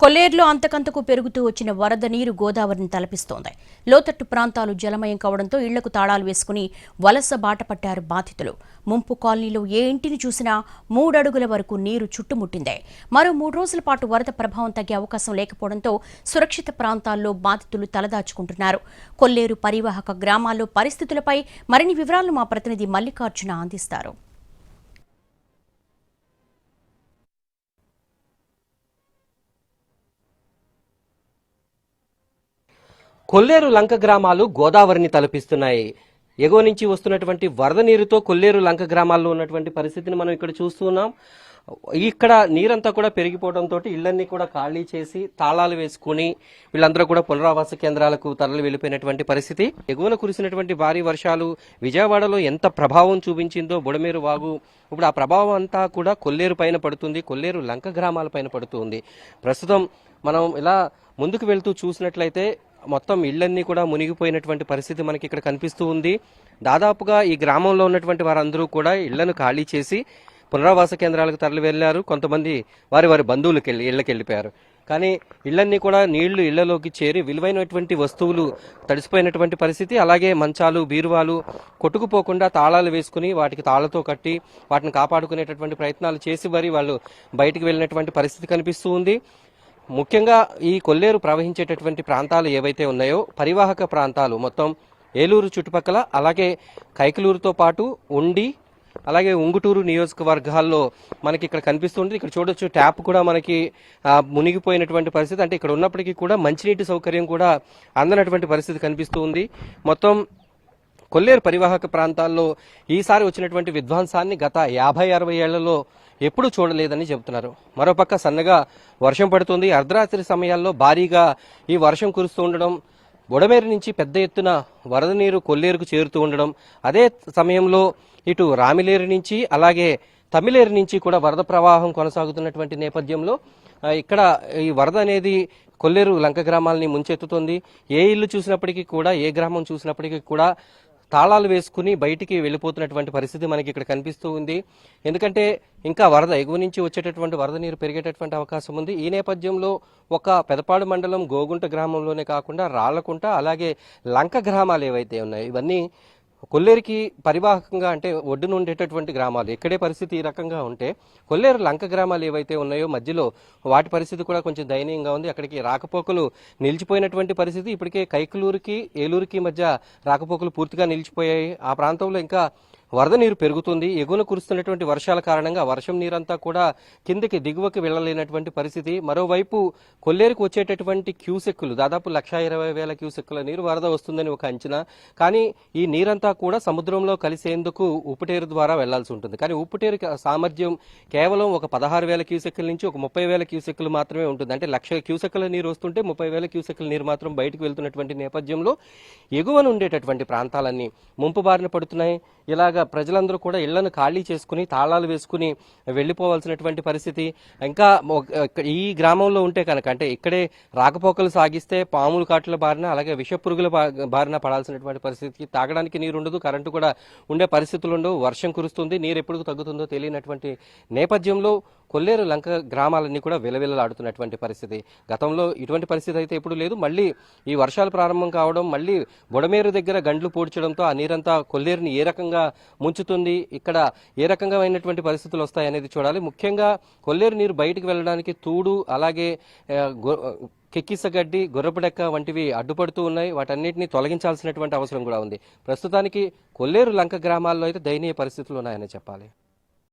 కొల్లేరులో అంతకంతకు పెరుగుతూ వచ్చిన వరద నీరు గోదావరిని తలపిస్తోంది. లోతట్టు ప్రాంతాలు జలమయం కావడంతో ఇళ్ళకు తాళాలు వేసుకుని వలస బాట పట్టారు బాధితులు. ముంపు కాలనీలో ఏ ఇంటిని చూసినా మూడడుగుల వరకు నీరు చుట్టుముట్టింది. మరో మూడు రోజుల పాటు వరద ప్రభావం తగ్గే అవకాశం లేకపోవడంతో సురక్షిత ప్రాంతాల్లో బాధితులు తలదాచుకుంటున్నారు. కొల్లేరు పరివాహక గ్రామాల్లో పరిస్థితులపై మరిన్ని వివరాలను మా ప్రతినిధి మల్లికార్జున అందిస్తారు. కొల్లేరు లంక గ్రామాలు గోదావరిని తలపిస్తున్నాయి. ఎగువ నుంచి వస్తున్నటువంటి వరద నీరుతో కొల్లేరు లంక గ్రామాల్లో ఉన్నటువంటి పరిస్థితిని మనం ఇక్కడ చూస్తున్నాం ఇక్కడ నీరంతా కూడా పెరిగిపోవడంతో ఇళ్ళన్నీ కూడా ఖాళీ చేసి తాళాలు వేసుకుని వీళ్ళందరూ కూడా పునరావాస కేంద్రాలకు తరలి వెళ్ళిపోయినటువంటి పరిస్థితి. ఎగువన కురిసినటువంటి భారీ వర్షాలు విజయవాడలో ఎంత ప్రభావం చూపించిందో బుడమేరు వాగు. ఇప్పుడు ఆ ప్రభావం అంతా కూడా కొల్లేరు పైన పడుతుంది కొల్లేరు లంక గ్రామాల పైన పడుతుంది. ప్రస్తుతం మనం ఇలా ముందుకు వెళ్తూ చూసినట్లయితే మొత్తం ఇళ్ళన్నీ కూడా మునిగిపోయినటువంటి పరిస్థితి మనకి ఇక్కడ కనిపిస్తూ ఉంది. దాదాపుగా ఈ గ్రామంలో ఉన్నటువంటి వారందరూ కూడా ఇళ్ళను ఖాళీ చేసి పునరావాస కేంద్రాలకు తరలి వెళ్ళారు కొంతమంది వారి వారి బంధువులకు వెళ్ళి ఇళ్ళకి వెళ్ళిపోయారు కానీ ఇళ్ళన్నీ కూడా నీళ్ళు ఇళ్ళలోకి చేరి విలువైనటువంటి వస్తువులు తడిసిపోయినటువంటి పరిస్థితి. అలాగే మంచాలు బీరువాలు కొట్టుకుపోకుండా తాళాలు వేసుకుని వాటికి తాళ్ళతో కట్టి వాటిని కాపాడుకునేటటువంటి ప్రయత్నాలు చేసి మరి వాళ్ళు బయటికి వెళ్ళినటువంటి పరిస్థితి కనిపిస్తూ ఉంది. ముఖ్యంగా ఈ కొల్లేరు ప్రవహించేటటువంటి ప్రాంతాలు ఏవైతే ఉన్నాయో పరివాహక ప్రాంతాలు మొత్తం ఏలూరు చుట్టుపక్కల అలాగే కైకలూరుతో పాటు ఉండి అలాగే ఉంగుటూరు నియోజకవర్గాల్లో మనకి ఇక్కడ కనిపిస్తుంది ఇక్కడ చూడొచ్చు ట్యాప్ కూడా మనకి మునిగిపోయినటువంటి పరిస్థితి. అంటే ఇక్కడ ఉన్నప్పటికీ కూడా మంచినీటి సౌకర్యం కూడా అందనటువంటి పరిస్థితి కనిపిస్తుంది. మొత్తం కొల్లేరు పరివాహక ప్రాంతాల్లో ఈసారి వచ్చినటువంటి విధ్వంసాన్ని గత యాభై అరవై ఏళ్ళలో ఎప్పుడూ చూడలేదని చెబుతున్నారు. మరోపక్క సన్నగా వర్షం పడుతుంది. అర్ధరాత్రి సమయాల్లో భారీగా ఈ వర్షం కురుస్తూ ఉండడం బుడమేరు నుంచి పెద్ద ఎత్తున వరద నీరు కొల్లేరుకు చేరుతూ ఉండడం అదే సమయంలో ఇటు రామిలేరు నుంచి అలాగే తమిళేరు నుంచి కూడా వరద ప్రవాహం కొనసాగుతున్నటువంటి నేపథ్యంలో ఇక్కడ ఈ వరద అనేది కొల్లేరు లంక గ్రామాలని ముంచెత్తుతుంది. ఏ ఇల్లు చూసినప్పటికీ కూడా ఏ గ్రామం చూసినప్పటికీ కూడా తాళాలు వేసుకుని బయటికి వెళ్ళిపోతున్నటువంటి పరిస్థితి మనకి ఇక్కడ కనిపిస్తూ ఉంది. ఎందుకంటే ఇంకా వరద ఎగువ నుంచి వచ్చేటటువంటి వరద నీరు పెరిగేటటువంటి అవకాశం ఉంది. ఈ నేపథ్యంలో ఒక పెదపాడు మండలం గోగుంట గ్రామంలోనే కాకుండా రాళ్ళకుంట అలాగే లంక గ్రామాలు ఏవైతే ఉన్నాయో ఇవన్నీ కొల్లేరుకి పరివాహకంగా అంటే ఒడ్డున ఉండేటటువంటి గ్రామాలు ఇక్కడే పరిస్థితి ఈ రకంగా ఉంటే కొల్లేరు లంక గ్రామాలు ఏవైతే ఉన్నాయో మధ్యలో వాటి పరిస్థితి కూడా కొంచెం దయనీయంగా ఉంది. అక్కడికి రాకపోకలు నిలిచిపోయినటువంటి పరిస్థితి. ఇప్పటికే కైకలూరుకి ఏలూరుకి మధ్య రాకపోకలు పూర్తిగా నిలిచిపోయాయి. ఆ ప్రాంతంలో ఇంకా వరద నీరు పెరుగుతుంది. ఎగువన కురుస్తున్నటువంటి వర్షాల కారణంగా వర్షం నీరంతా కూడా కిందకి దిగువకి వెళ్ళలేనటువంటి పరిస్థితి. మరోవైపు కొల్లేరుకు వచ్చేటటువంటి క్యూసెక్కులు దాదాపు లక్ష ఇరవై వేల క్యూసెక్కుల నీరు వరద వస్తుందని ఒక అంచనా. కానీ ఈ నీరంతా కూడా సముద్రంలో కలిసేందుకు ఉప్పుటేరు ద్వారా వెళ్ళాల్సి ఉంటుంది. కానీ ఉప్పుటేరు సామర్థ్యం కేవలం ఒక పదహారు వేల క్యూసెక్కుల నుంచి ఒక ముప్పై వేల క్యూసెక్కులు మాత్రమే ఉంటుంది. అంటే లక్ష క్యూసెక్కుల నీరు వస్తుంటే ముప్పై వేల క్యూసెక్కుల నీరు మాత్రం బయటకు వెళ్తున్నటువంటి నేపథ్యంలో ఎగువన ఉండేటటువంటి ప్రాంతాలన్నీ ముంపు బారిన పడుతున్నాయి. ఇలాగా ప్రజలందరూ కూడా ఇళ్ళను ఖాళీ చేసుకుని తాళాలు వేసుకుని వెళ్ళిపోవాల్సినటువంటి పరిస్థితి. ఇంకా ఈ గ్రామంలో ఉంటే కనుక అంటే ఇక్కడే రాకపోకలు సాగిస్తే పాములు కాట్ల బారిన అలాగే విషపురుగుల బా- బారిన పడాల్సినటువంటి పరిస్థితి తాగడానికి నీరు ఉండదు కరెంటు కూడా ఉండే పరిస్థితులు ఉండవు వర్షం కురుస్తుంది నీరు ఎప్పుడు తగ్గుతుందో తెలియనటువంటి నేపథ్యంలో కొల్లేరు లంక గ్రామాలన్నీ కూడా విలవిలలాడుతున్నటువంటి పరిస్థితి. గతంలో ఇటువంటి పరిస్థితి అయితే ఎప్పుడు లేదు. మళ్ళీ ఈ వర్షాలు ప్రారంభం కావడం మళ్ళీ బుడమేరు దగ్గర గండ్లు పూడ్చడంతో ఆ నీరంతా కొల్లేరుని ఏ రకంగా ముంచుతుంది ఇక్కడ ఏ రకంగా అయినటువంటి పరిస్థితులు వస్తాయనేది చూడాలి. ముఖ్యంగా కొల్లేరు నీరు బయటికి వెళ్ళడానికి తూడు అలాగే కెక్కిసగడ్డి గొర్రపడెక్క వంటివి అడ్డుపడుతూ ఉన్నాయి. వాటన్నిటిని తొలగించాల్సినటువంటి అవసరం కూడా ఉంది. ప్రస్తుతానికి కొల్లేరు లంక గ్రామాల్లో అయితే దయనీయ పరిస్థితులు ఉన్నాయని చెప్పాలి.